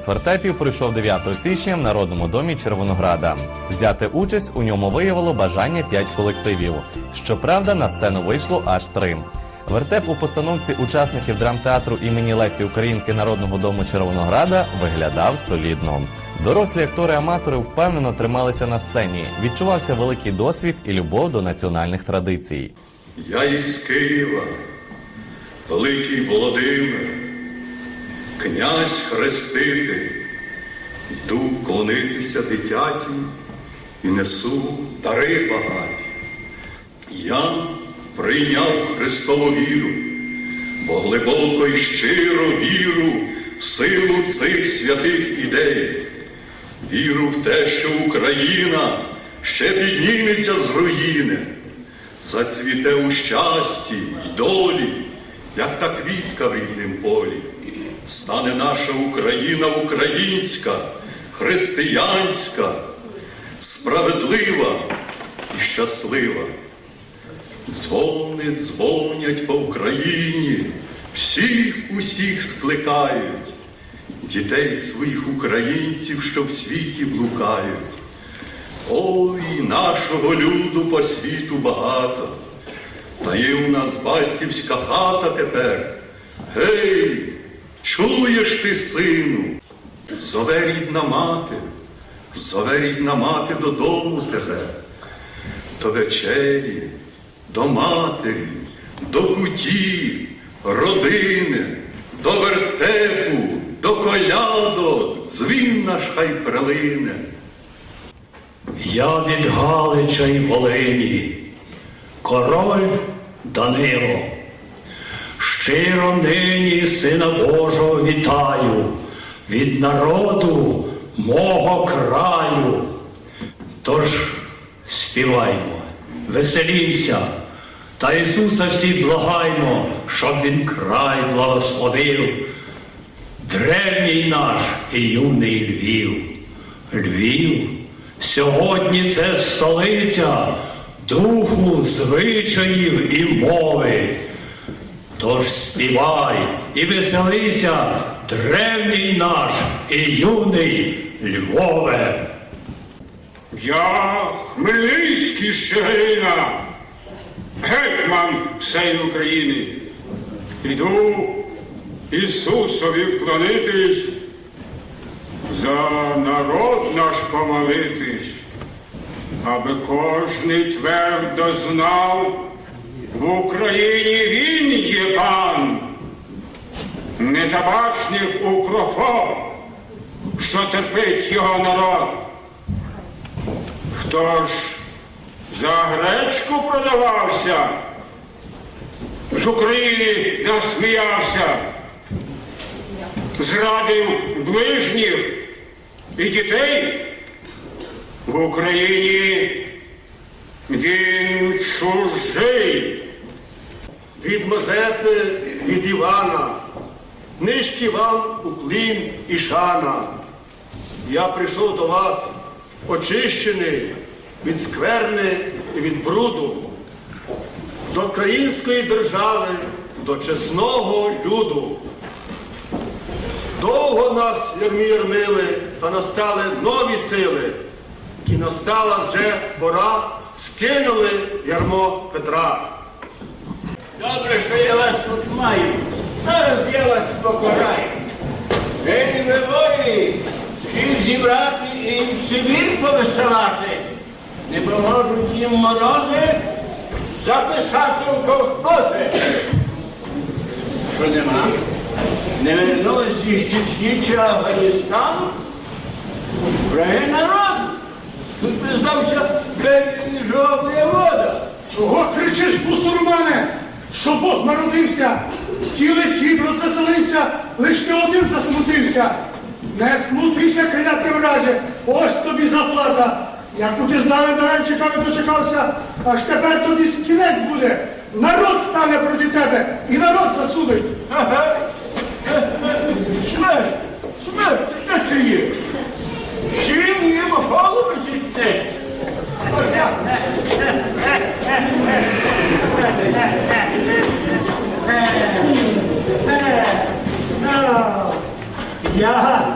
Конкурс вертепів пройшов 9 січня в Народному домі Червонограда. Взяти участь у ньому виявило бажання 5 колективів. Щоправда, на сцену вийшло аж три. Вертеп у постановці учасників драмтеатру імені Лесі Українки Народного дому Червонограда виглядав солідно. Дорослі актори-аматори впевнено трималися на сцені. Відчувався великий досвід і любов до національних традицій. Я із Києва, великий Володимир, князь хреститель, йду вклонитися дитяті і несу дари багаті. Я прийняв Христову віру, бо глибоко й щиро віру в силу цих святих ідей. Віру в те, що Україна ще підніметься з руїни, зацвіте у щасті й долі, як та квітка в ріднім полі. Стане наша Україна українська, християнська, справедлива і щаслива. Дзвони дзвонять по Україні, всіх усіх скликають, дітей своїх українців, що в світі блукають. Ой, нашого люду по світу багато, та є у нас батьківська хата тепер. Гей, чуєш ти, сину? Зове рідна мати, зове рідна мати додому тебе, до вечері, до матері, до куті, родини, до вертепу, до колядок, дзвін наш хай прилине. Я від Галича й Волині, король Данило. Щиро нині Сина Божого вітаю від народу мого краю. Тож співаймо, веселімся, та Ісуса всі благаймо, щоб Він край благословив. Древній наш і юний Львів. Львів сьогодні це столиця духу, звичаїв і мови. Тож співай і веселися, древній наш і юний Львове. Я Хмельницький Щеглина, гетьман всієї України. Іду Ісусові вклонитись, за народ наш помолитись, аби кожний твердо знав, в Україні він є пан, не табачник укрофоб, що терпить його народ. Хто ж за гречку продавався, з України насміявся, зрадив ближніх і дітей. В Україні він чужий. від Мазепи, від Івана, низький вам уклін і шана. Я прийшов до вас очищений від скверни і від бруду, до української держави, до чесного люду. Довго нас ярмі ярмили, та настали нові сили, і настала вже пора, скинули ярмо Петра. Добре, що я вас тут маю. Зараз я вас покараю. Ви вої, всіх зібрати і в Сибір повисилати. Не поможуть їм морози записати в колхози. Що нема? Не вернулись зі Чечні чи Афганістану? Враги народ. Тут би здався і жовтая вода. Чого кричиш, бусурмане? Що Бог народився, цілий світ розвеселився, лиш не один засмутився. Не смутися, клятий враже, ось тобі заплата. Яку ти з нами дарем чекав дочекався, аж тепер тобі кінець буде. Народ стане проти тебе і народ засудить. Смерть! Смерть! Це є? Всім їм голови зійти. Я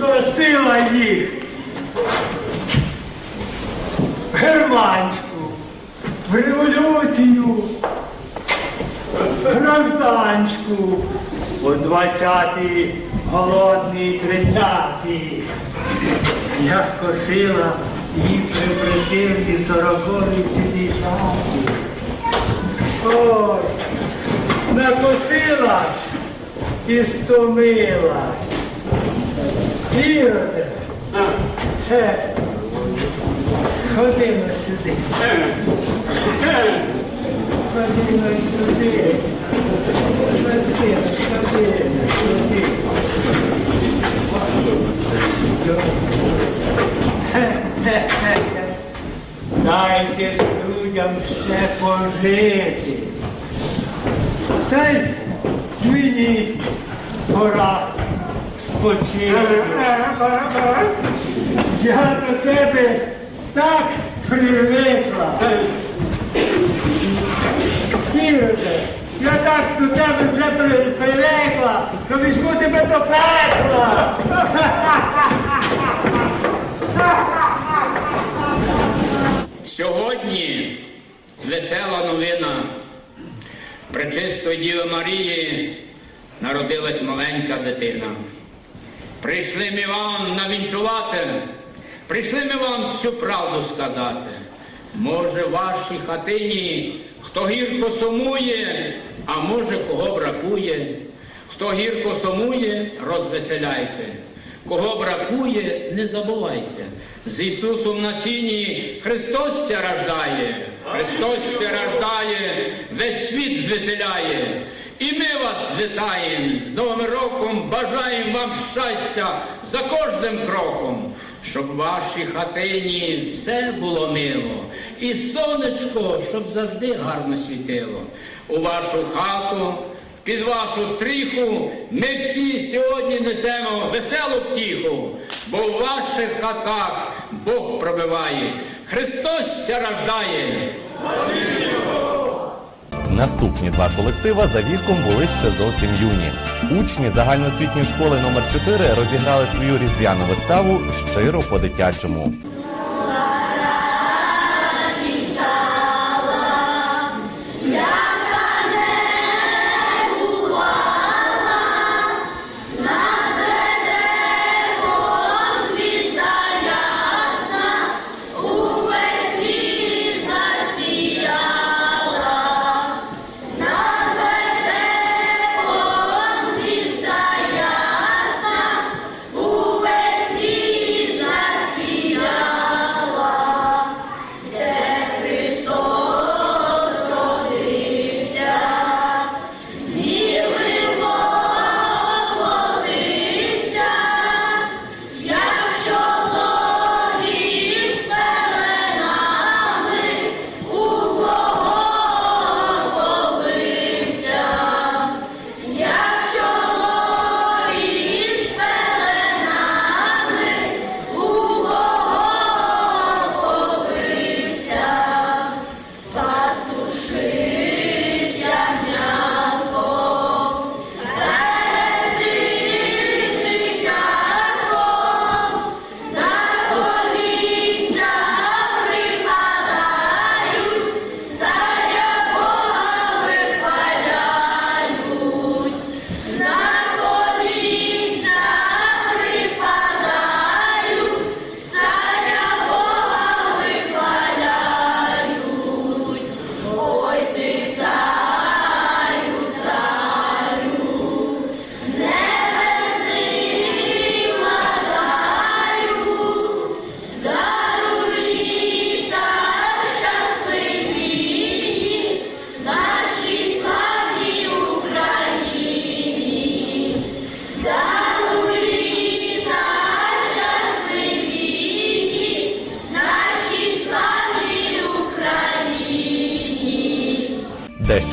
косила їх. Германську, в революцію, гражданську, у 20-й голодний тридцятий. Я косила їх репресивні сорокові п'ятдесяті. Ой, накосила і стомила. Іроде, Е, ходи на сюди. Ходи на сюди. Ходи сюди, сюди. Хе-хе-хе. Дайте людям ще пожити. Та й мені пора спочити. Я до тебе так привикла. Іроде, я так до тебе вже привикла, що візьму тебе до пекла. Сьогодні весела новина. Пречистої Діви Марії народилась маленька дитина. Прийшли ми вам навінчувати, прийшли ми вам всю правду сказати. Може, в вашій хатині хто гірко сумує, а може кого бракує. Хто гірко сумує, розвеселяйте. Кого бракує, не забувайте. З Ісусом на сіні Христос ся рождає, Христос ся рождає, весь світ звеселяє. І ми вас вітаємо з Новим роком, бажаємо вам щастя за кожним кроком, щоб в вашій хатині все було мило, і сонечко, щоб завжди гарно світило. У вашу хату під вашу стріху ми всі сьогодні несемо веселу втіху, бо в ваших хатах Бог пробиває, Христос ся. Наступні два колектива за віком були ще зовсім юні. Учні загальноосвітньої школи номер 4 розіграли свою різдвяну виставу щиро по-дитячому.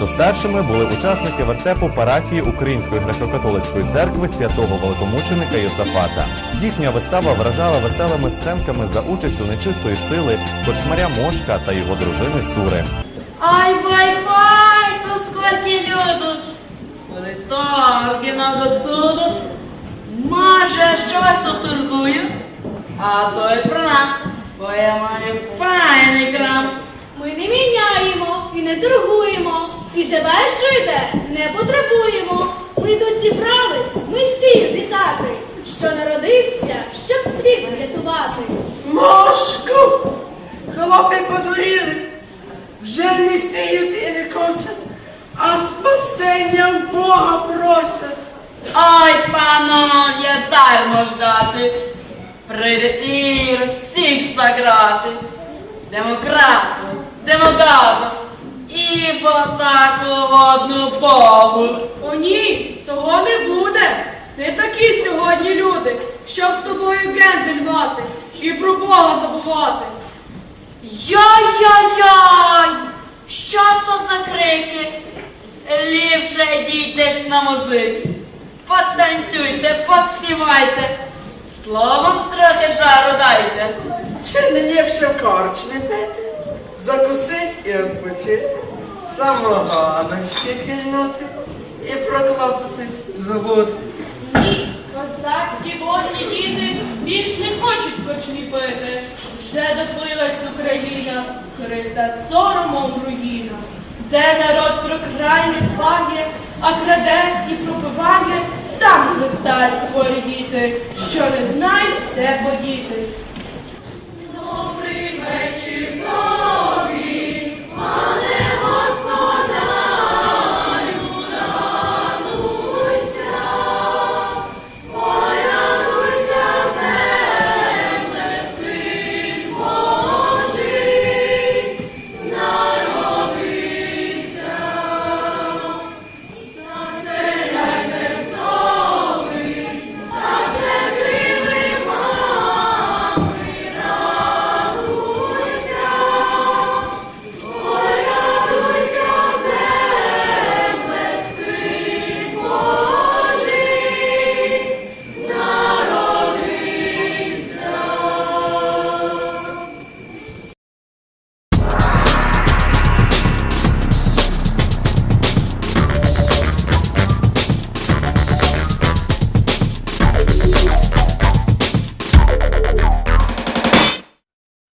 Дещо старшими були учасники вертепу парафії Української греко-католицької церкви святого великомученика Йосафата. Їхня вистава вражала веселими сценками за участю нечистої сили, корчмаря Мошка та його дружини Сури. Ай, бай, бай, то скільки люду ж. Коли торги нам до суду, може щось оторгую, а то й про нас, бо я маю файний крам. Ми не міняємо і не торгуємо, тебе жити не потребуємо. Ми тут зібрались Месію вітати, що народився, щоб світ врятувати. Мошку! Хлопи подуріли, вже не сіють і не косять, а спасення в Бога просять. Ой, панов'я, дармо ждати. Прийде і всіх заграти. Демократу, демократу, і по таку водну Богу. О ні, того не буде. Не такі сьогодні люди, щоб з тобою гендель мати і про Бога забувати. Яй-яй-яй! Що то за крики? Ліпше йдіть десь на музики. Потанцюйте, поспівайте. Словом трохи жару дайте. Чи не ліпше в корчмі пити, закусить і відпочити, самоганочки пільнути і проклопати забути. Ні, козацькі вольні діти більш не хочуть кочмі пити. Вже доплилась Україна, крита соромом руїна, де народ про край не дбає, а краде і пропиває, там зростають хворі діти, що не знають, де подітись.